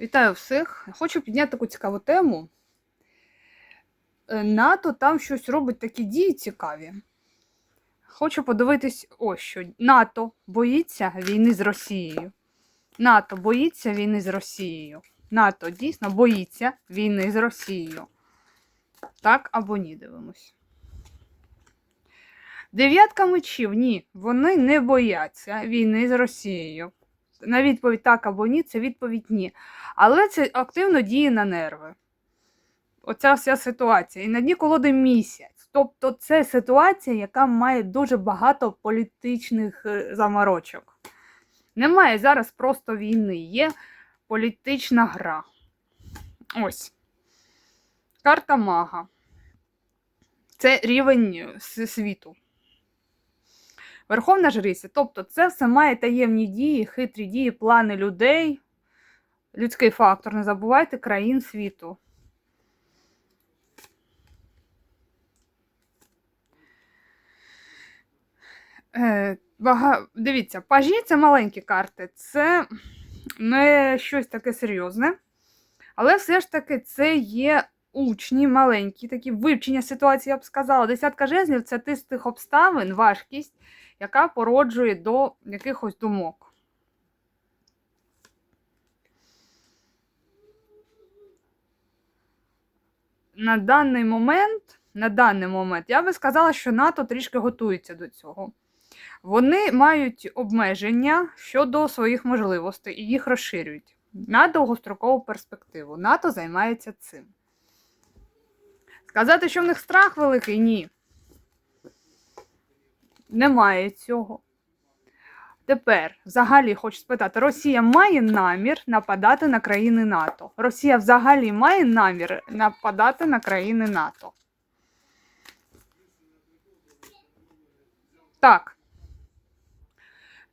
Вітаю всіх! Хочу підняти таку цікаву тему. Е, НАТО там щось робить такі дії цікаві. Хочу подивитись, ось що. НАТО боїться війни з Росією. НАТО боїться війни з Росією. НАТО дійсно боїться війни з Росією. Так або ні, дивимось. Дев'ятка мечів, ні, вони не бояться війни з Росією. На відповідь так або ні, це відповідь ні. Але це активно діє на нерви. Оця вся ситуація. І на дні колоди місяць. Тобто це ситуація, яка має дуже багато політичних е, заморочок. Немає зараз просто війни, є політична гра. Ось. Карта мага. Це рівень е, світу. Верховна жриця. Тобто це все має таємні дії, хитрі дії, плани людей, людський фактор. Не забувайте країн світу. Е, бага... Дивіться, пажі це маленькі карти, це не щось таке серйозне. Але все ж таки це є учні маленькі, такі вивчення ситуації, я б сказала. Десятка жезлів це тих обставин, важкість, яка породжує до якихось думок. На даний момент, на даний момент, я би сказала, що НАТО трішки готується до цього. Вони мають обмеження щодо своїх можливостей і їх розширюють на довгострокову перспективу. НАТО займається цим. Сказати, що в них страх великий, ні. Немає цього. Тепер, взагалі, хочу спитати, Росія має намір нападати на країни НАТО. Росія взагалі має намір нападати на країни НАТО. Так.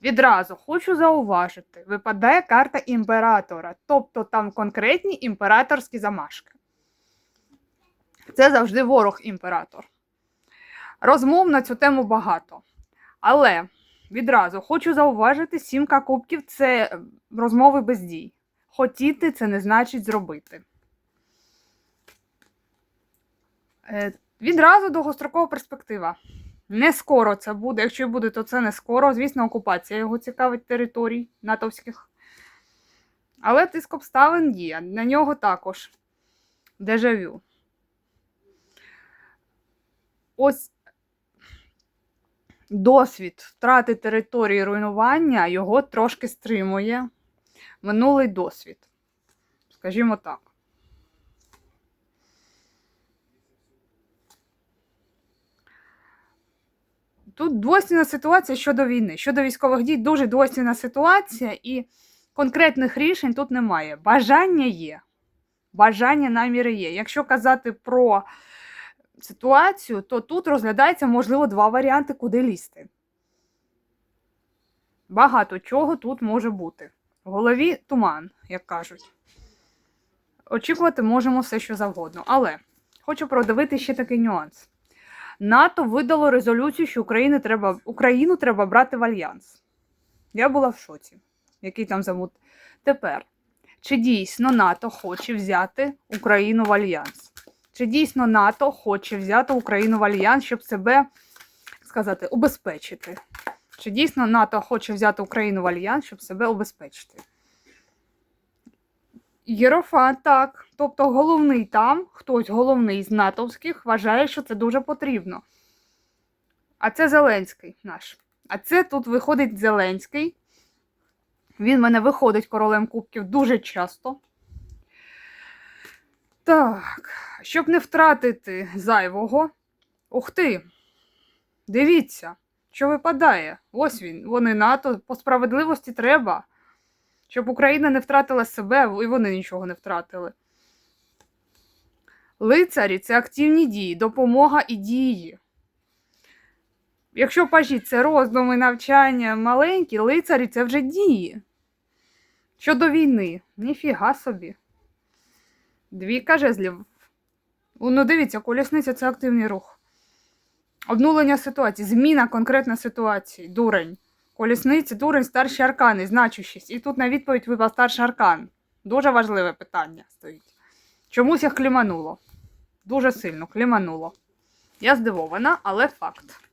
Відразу хочу зауважити, випадає карта імператора, тобто там конкретні імператорські замашки. Це завжди ворог імператор. Розмов на цю тему багато. Але відразу хочу зауважити, сімка кубків це розмови без дій. Хотіти це не значить зробити. Е, Відразу довгострокова перспектива. Не скоро це буде. Якщо і буде, то це не скоро. Звісно, окупація його цікавить територій натовських. Але тиск обставин є. На нього також дежавю. Ось досвід втрати території руйнування його трошки стримує. Минулий досвід. Скажімо так. Тут двойственна ситуація щодо війни. Щодо військових дій, дуже двойственна ситуація, і конкретних рішень тут немає. Бажання є. Бажання наміри є. Якщо казати про ситуацію, то тут розглядається, можливо, два варіанти, куди лізти. Багато чого тут може бути. В голові туман, як кажуть. Очікувати можемо все, що завгодно. Але хочу продивити ще такий нюанс. НАТО видало резолюцію, що Україні треба, Україну треба брати в альянс. Я була в шоці. Який там замут. Тепер, чи дійсно НАТО хоче взяти Україну в альянс? Чи дійсно НАТО хоче взяти Україну в альянс, щоб себе сказати, убезпечити? Чи дійсно НАТО хоче взяти Україну в альянс, щоб себе убезпечити? Єрофант так. Тобто головний там, хтось головний з натовських, вважає, що це дуже потрібно. А це Зеленський наш. А це тут виходить Зеленський. Він мене виходить королем кубків дуже часто. Так, щоб не втратити зайвого. Ух ти! Дивіться, що випадає. Ось він, вони НАТО. По справедливості треба. Щоб Україна не втратила себе, і вони нічого не втратили. Лицарі це активні дії, допомога і дії. Якщо пажі це роздуми, навчання маленькі, лицарі це вже дії. Щодо війни, ніфіга собі. Двійка жезлів. Ну, дивіться, колісниця це активний рух. Обнулення ситуації, зміна конкретна ситуації, дурень. Колісниці, дурень, старші аркани, значущість. І тут на відповідь випав старший аркан. Дуже важливе питання стоїть. Чомусь їх клімануло. Дуже сильно клімануло. Я здивована, але факт.